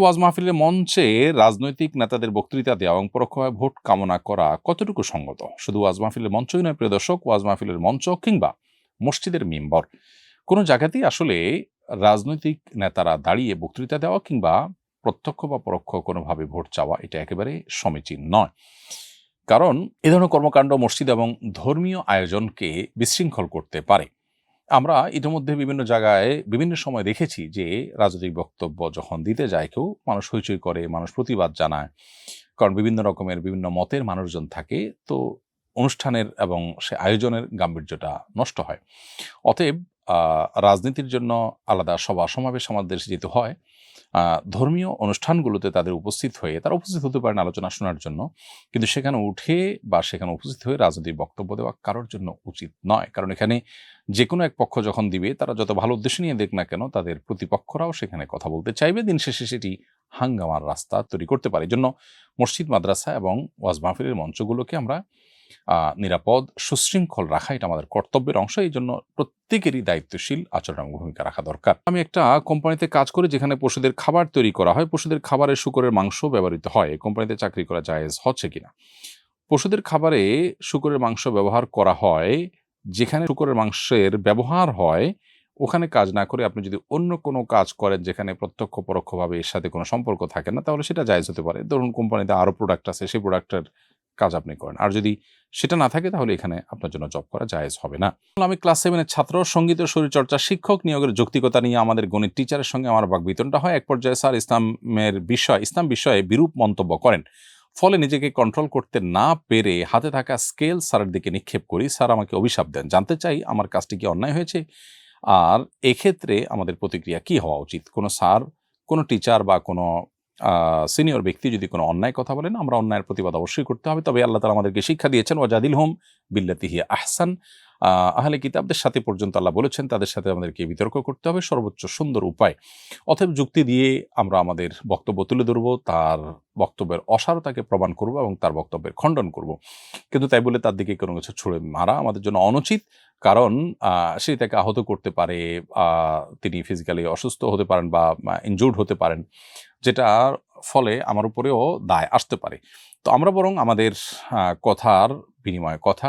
ওয়াজ মাহফিলের মঞ্চে রাজনৈতিক নেতাদের বক্তৃতা দেওয়া এবং পরোক্ষভাবে ভোট কামনা করা কতটুকু সঙ্গত? শুধু ওয়াজ মাহফিলের মঞ্চই নয়, প্রিয় দর্শক, ওয়াজ মাহফিলের মঞ্চ কিংবা মসজিদের মেম্বর। কোনো জায়গাতেই আসলে রাজনৈতিক নেতারা দাঁড়িয়ে বক্তৃতা দেওয়া কিংবা প্রত্যক্ষ বা পরোক্ষ কোনোভাবে ভোট চাওয়া, এটা একেবারে সমীচীন নয়। কারণ এ ধরনের কর্মকাণ্ড মসজিদ এবং ধর্মীয় আয়োজনকে বিশৃঙ্খল করতে পারে। আমরা ইতিমধ্যে বিভিন্ন জায়গায় বিভিন্ন সময় দেখেছি যে রাজনৈতিক বক্তব্য যখন দিতে যায়, কেউ মানুষ হইচই করে, মানুষ প্রতিবাদ জানায়। কারণ বিভিন্ন রকমের বিভিন্ন মতের মানুষজন থাকে, তো অনুষ্ঠানের এবং সে আয়োজনের গাম্ভীর্যটা নষ্ট হয়। অতএব রাজনীতির জন্য আলাদা সভা সমাবেশ আমাদের যেতে হয় ধর্মীয় অনুষ্ঠানগুলোতে তাদের উপস্থিত হয়ে, তারা উপস্থিত হতে পারেন আলোচনা শোনার জন্য, কিন্তু সেখানে উঠে বা সেখানে উপস্থিত হয়ে রাজনৈতিক বক্তব্য দেওয়া কারোর জন্য উচিত নয়। কারণ এখানে যে কোনো এক পক্ষ যখন দিবে, তারা যত ভালো উদ্দেশ্য নিয়ে দেখ না কেন, তাদের প্রতিপক্ষরাও সেখানে কথা বলতে চাইবে। দিন শেষে সেটি হাঙ্গামার রাস্তা তৈরি করতে পারে। জন্য মসজিদ, মাদ্রাসা এবং ওয়াজ মাহফিলের মঞ্চগুলোকে আমরা নিরাপদ, সুশৃঙ্খল রাখা এটা আমাদের কর্তব্যের অংশ। এই জন্য প্রত্যেকেরই দায়িত্বশীল আচরণ এবং ভূমিকা রাখা দরকার। আমি একটা কোম্পানিতে কাজ করি যেখানে পশুদের খাবার তৈরি করা হয়। পশুদের খাবারে শুকরের মাংস ব্যবহৃত হয়। কোম্পানিতে চাকরি করা জায়েজ হচ্ছে কিনা? পশুদের খাবারে শুকরের মাংস ব্যবহার করা হয়। যেখানে শুকরের মাংসের ব্যবহার হয়, ওখানে কাজ না করে আপনি যদি অন্য কোনো কাজ করেন যেখানে প্রত্যক্ষ পরোক্ষভাবে এর সাথে কোনো সম্পর্ক থাকে না, তাহলে সেটা জায়জ হতে পারে। ধরুন কোম্পানিতে আরও প্রোডাক্ট আছে, সেই প্রোডাক্টের কাজ আপনি করেন। আর যদি সেটা না থাকে, তাহলে এখানে আপনার জন্য জব করা জায়েজ হবে না। আমি ক্লাস সেভেনের ছাত্র, সংগীত শরীরচর্চা শিক্ষক নিয়োগের যৌক্তিকতা নিয়ে আমাদের গণিত টিচারের সঙ্গে আমার বাগবিতনটা হয়। এক পর্যায়ে স্যার ইসলামের বিষয়, ইসলাম বিষয়ে বিরূপ মন্তব্য করেন। ফলে নিজেকে কন্ট্রোল করতে না পেরে হাতে থাকা স্কেল স্যারের দিকে নিক্ষেপ করি। স্যার আমাকে অভিশাপ দেন। জানতে চাই আমার কাজটি কি অন্যায় হয়েছে? আর এক্ষেত্রে আমাদের প্রতিক্রিয়া কি হওয়া উচিত? কোনো স্যার, কোনো টিচার বা কোনো সিনিয়র ব্যক্তি যদি কোনো অন্যায় কথা বলেন আমরা অন্যায়ের প্রতিবাদ অবশ্যই করতে হবে। তবে আল্লাহ তালা আমাদেরকে শিক্ষা দিয়েছেন ওয়াজাদিল হোম বিল্লাতিহিয়া আহসান। আহ, আহলে কিতাবদের সাথে পর্যন্ত আল্লাহ বলেছেন তাদের সাথে আমাদেরকে বিতর্ক করতে হবে সর্বোচ্চ সুন্দর উপায়। অতএব যুক্তি দিয়ে আমরা আমাদের বক্তব্য তুলে ধরব তার বক্তব্যের অসারতাকে প্রমাণ করব এবং তার বক্তব্যের খণ্ডন করব। কিন্তু তাই বলে তার দিকে কোনো কিছু ছুড়ে মারা আমাদের জন্য অনুচিত কারণ সে তাকে আহত করতে পারে তিনি ফিজিক্যালি অসুস্থ হতে পারেন বা ইনজুর্ড হতে পারেন। যেটার ফলে আমার উপরেও দায় আসতে পারে। তো আমরা বরং আমাদের কথার বিনিময়ে কথা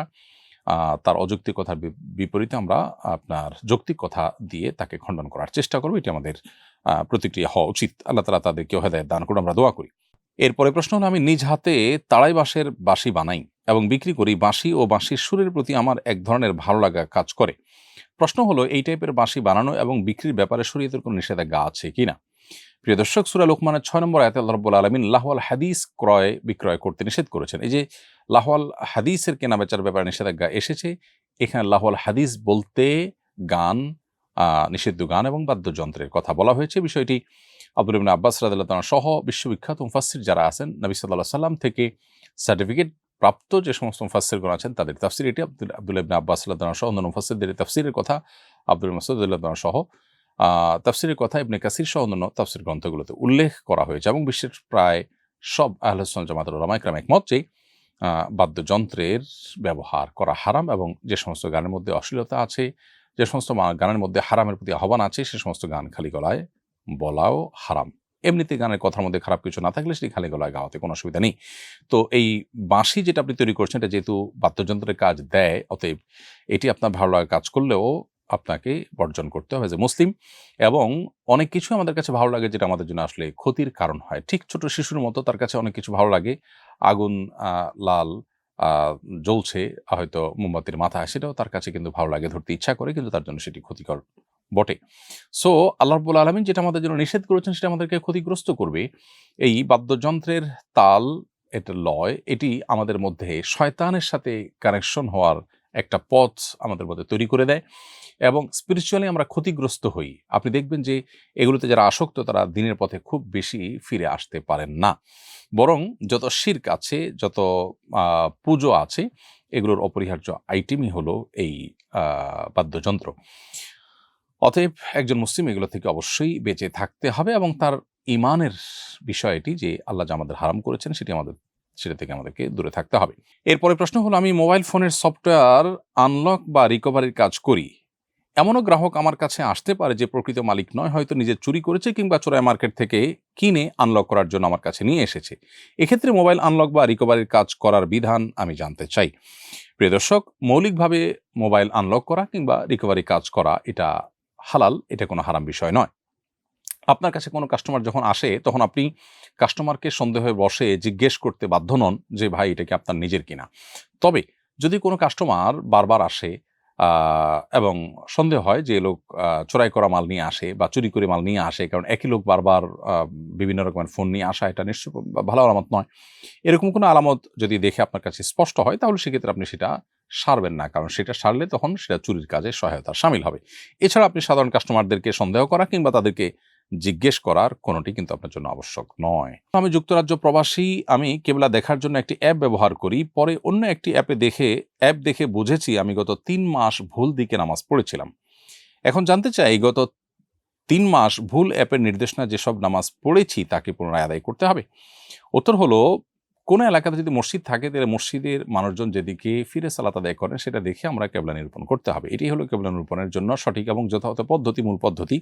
তার অযৌক্তিক কথার বিপরীতে আমরা আপনার যৌক্তিক কথা দিয়ে তাকে খণ্ডন করার চেষ্টা করব। এটি আমাদের প্রতিক্রিয়া হওয়া উচিত। আল্লাহ তালা তাদেরকে হেদায়ত দান করে আমরা দোয়া করি। এরপরে প্রশ্ন হলো, আমি নিজ হাতে তাড়াই বাঁশের বাঁশি বানাই এবং বিক্রি করি বাঁশি ও বাঁশির সুরের প্রতি আমার এক ধরনের ভালো লাগা কাজ করে। প্রশ্ন হলো, এই টাইপের বাঁশি বানানো এবং বিক্রির ব্যাপারে শরীয়তের কোনো নিষেধাজ্ঞা আছে কিনা? প্রিয় দর্শক, সুরা লোকমানের ছয় নম্বর আয়াতে আল্লাহ রব্বুল আলমিন লাহওয়াল হাদিস ক্রয়, বিক্রয় করতে নিষেধ করেছেন। এই যে লাহওয়াল হাদিসের কেনা বেচার ব্যাপারে নিষেধাজ্ঞা এসেছে, এখানে লাহওয়াল হাদিস বলতে গান নিষিদ্ধ গান এবং বাদ্যযন্ত্রের কথা বলা হয়েছে। বিষয়টি আব্দুল ইবিন আব্বাস রাদিল্লাহ সহ বিশ্ববিখ্যাত মুফাসির যারা আছেন, নবী সাল্লাল্লাহু সাল্লাম থেকে সার্টিফিকেট প্রাপ্ত যে সমস্ত মুফাসসিরগণ আছেন, তাদের তাফসির এটি। আব্দুল আব্দুল আব্বাস তাআলা সহ অন্যান্য মুফাসসিরদের তাফসিরের কথা আব্দুল মাসুদ রাদিল্লাহু তাআলা সহ তাফসিরের কথা ইবনে কাসির সহ অন্যান্য তাফসির গ্রন্থগুলোতে উল্লেখ করা হয়েছে এবং বিশ্বের প্রায় সব আহলসন জামাতুল ওলামা ইকরাম একমত যে বাদ্যযন্ত্রের ব্যবহার করা হারাম এবং যে সমস্ত গানের মধ্যে অশ্লীলতা আছে, যে সমস্ত গানের মধ্যে হারামের প্রতি আহ্বান আছে, সে সমস্ত গান খালি গলায় বলাও হারাম। এমনিতে গানের কথার মধ্যে খারাপ কিছু না থাকলে সেটি খালি গলায় গাওয়াতে কোনো অসুবিধা নেই। তো এই বাঁশি যেটা আপনি তৈরি করছেন, এটা যেহেতু বাদ্যযন্ত্রের কাজ দেয়, অতএব এটি আপনার ভালো লাগা কাজ করলেও আপনাকে বর্জন করতে হবে যে মুসলিম এবং অনেক কিছু আমাদের কাছে ভালো লাগে যেটা আমাদের জন্য আসলে ক্ষতির কারণ হয়। ঠিক ছোট শিশুর মতো তার কাছে অনেক কিছু ভালো লাগে। আগুন লাল জ্বলছে, হয়তো মোমবাতির মাথা সেটাও তার কাছে কিন্তু ভালো লাগে, ধরতে ইচ্ছা করে, কিন্তু তার জন্য সেটি ক্ষতিকর বটে। সো আল্লাহ রব্বুল আলমিন যেটা আমাদের জন্য নিষেধ করেছেন, সেটা আমাদেরকে ক্ষতিগ্রস্ত করবে। এই বাদ্যযন্ত্রের তাল এটা লয়, এটি আমাদের মধ্যে শয়তানের সাথে কানেকশন হওয়ার একটা পথ আমাদের মধ্যে তৈরি করে দেয় এবং স্পিরিচুয়ালি আমরা ক্ষতিগ্রস্ত হই। আপনি দেখবেন যে এগুলোতে যারা আসক্ত, তারা দিনের পথে খুব বেশি ফিরে আসতে পারেন না। বরং যত শির্ক আছে, যত পুজো আছে, এগুলোর অপরিহার্য আইটেমই হলো এই বাদ্যযন্ত্র। অতএব একজন মুসলিম এগুলো থেকে অবশ্যই বেঁচে থাকতে হবে এবং তার ইমানের বিষয়টি যে আল্লাহ যা আমাদের হারাম করেছেন, সেটি আমাদের সেটা থেকে আমাদেরকে দূরে থাকতে হবে। এরপরে প্রশ্ন হলো, আমি মোবাইল ফোনের সফটওয়্যার আনলক বা রিকভারির কাজ করি। এমনও গ্রাহক আমার কাছে আসতে পারে যে প্রকৃত মালিক নয়, হয়তো নিজে চুরি করেছে কিংবা চোরাই মার্কেট থেকে কিনে আনলক করার জন্য আমার কাছে নিয়ে এসেছে। এক্ষেত্রে মোবাইল আনলক বা রিকভারির কাজ করার বিধান আমি জানতে চাই। প্রিয় দর্শক, মৌলিকভাবে মোবাইল আনলক করা কিংবা রিকভারি কাজ করা এটা হালাল, এটা কোনো হারাম বিষয় নয়। আপনার কাছে কোনো কাস্টমার যখন আসে, তখন আপনি কাস্টমারকে সন্দেহে বসে জিজ্ঞেস করতে বাধ্য নন যে, ভাই, এটা কি আপনার নিজের কিনা? তবে যদি কোনো কাস্টমার বারবার আসে এবং সন্দেহ হয় যে, লোক চোরাই করা মাল নিয়ে আসে বা চুরি করে মাল নিয়ে আসে, কারণ একই লোক বারবার বিভিন্ন রকমের ফোন নিয়ে আসা, এটা নিশ্চয় ভালো আলামত নয়। এরকম কোনো আলামত যদি দেখে আপনার কাছে স্পষ্ট হয়, তাহলে সেক্ষেত্রে আপনি সেটা সারবেন না, কারণ সেটা সারলে তখন সেটা চুরির কাজে সহায়তা সামিল হবে। এছাড়া আপনি সাধারণ কাস্টমারদেরকে সন্দেহ করা কিংবা তাদেরকে জিজ্ঞেস করার কোনোটি কিন্তু আপনার জন্য আবশ্যক নয়। আমি যুক্তরাজ্য প্রবাসী, আমি কেবলা দেখার জন্য একটি অ্যাপ ব্যবহার করি। পরে অন্য একটি অ্যাপে দেখে, অ্যাপ দেখে বুঝেছি আমি গত তিন মাস ভুল দিকে নামাজ পড়েছিলাম। এখন জানতে চাই, গত তিন মাস ভুল অ্যাপের নির্দেশনা যেসব নামাজ পড়েছি তাকে পুনরায় আদায় করতে হবে? উত্তর হলো, কোনো এলাকাতে যদি মসজিদ থাকে, তাহলে মসজিদের মানুষজন যেদিকে ফিরে সালাত আদায় করেন, সেটা দেখে আমরা কেবলা নিরূপণ করতে হবে। এটি হলো কেবলা নিরূপণের জন্য সঠিক এবং যথাযথ পদ্ধতি, মূল পদ্ধতি।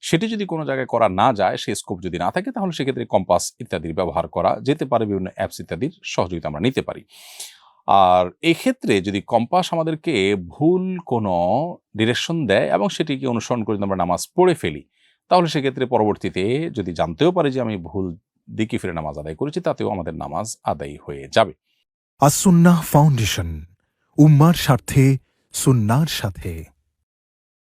সেটি যদি কোনো জায়গায় করা না যায়, সে স্কোপ যদি না থাকে, তাহলে সেক্ষেত্রে কম্পাস ইত্যাদির ব্যবহার করা, যেতে পারে বিভিন্ন অ্যাপস ইত্যাদির সহযোগিতা আমরা নিতে পারি। আর এক্ষেত্রে যদি কম্পাস আমাদেরকে ভুল কোনো ডিরেকশন দেয় এবং সেটিকে অনুসরণ করে আমরা নামাজ পড়ে ফেলি, তাহলে সেক্ষেত্রে পরবর্তীতে যদি জানতেও পারি যে আমি ভুল দিকে ফিরে নামাজ আদায় করেছি, তাতেও আমাদের নামাজ আদায় হয়ে যাবে। আসুন্নাহ ফাউন্ডেশন, উম্মার স্বার্থে, সুন্নার সাথে।